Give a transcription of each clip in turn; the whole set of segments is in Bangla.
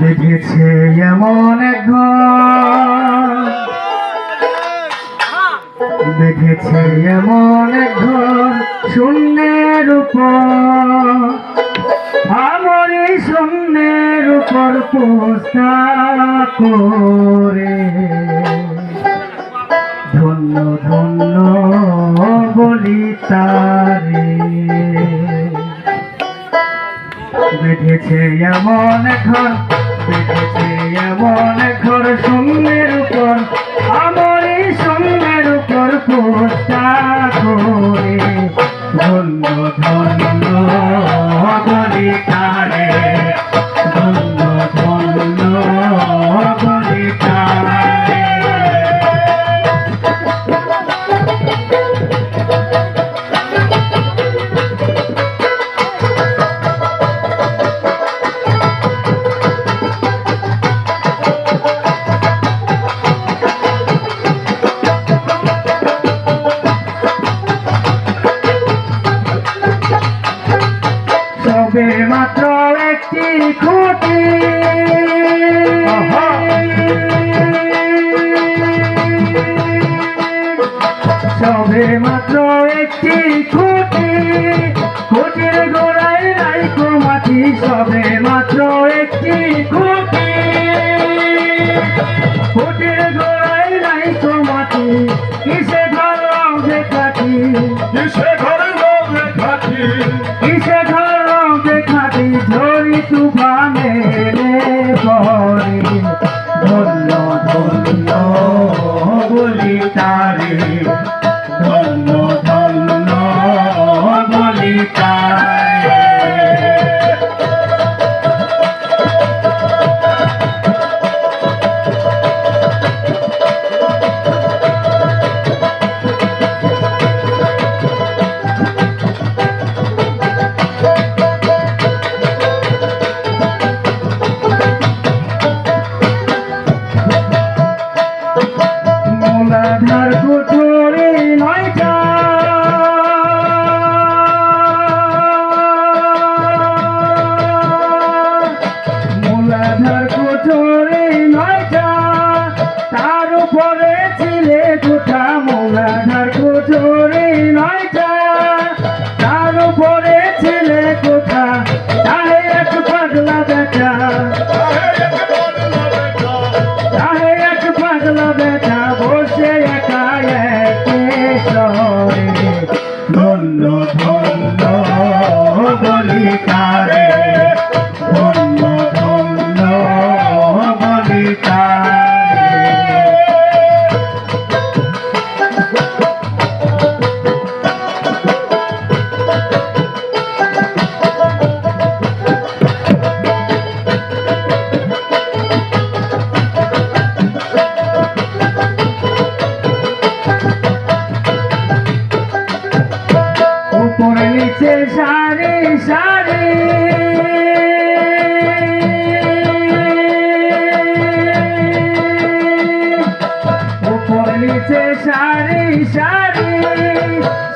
দেখেছে এমন এক দেখেছে এমন এক শূন্যের উপর। আমার এই শূন্যের উপর পোস্তা করে। ধন্য ধন্য বলি বেঁধেছে এমন ঘর বেঁধেছে এমন ঘর সঙ্গের উপর আমার এই শূন্যের উপর মাত্র একটি খুঁটি। সবে মাত্র একটি খুঁটি। খুঁটির গোড়ায় নাই মাটি। সবে মাত্র একটি খুঁটি। খুঁটির গোড়ায় নাই মাটি। কিসে ধরো যে কাটি কিসে ঘরে বলি বেটা বসে নিচে সারি সারি। উপরে নিচে সারি সারি।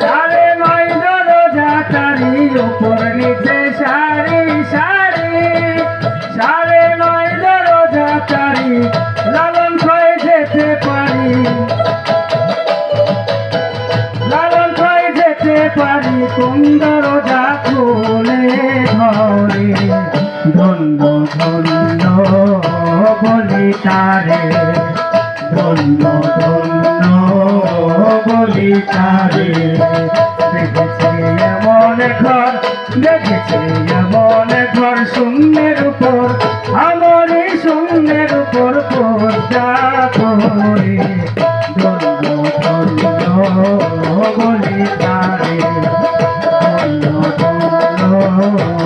সাড়ে নয় দরজা তারি, উপরে নিচে সারি সারি। পারি সুন্দর যা খুলে ধরে, ধন্য ধন্য বলি তারে, ধন্য ধন্য বলি তারে। দেখেছি এমন ঘর, দেখেছি এমন ঘর, শূন্যের উপর আমার এই শূন্যের উপর পর্দা করে।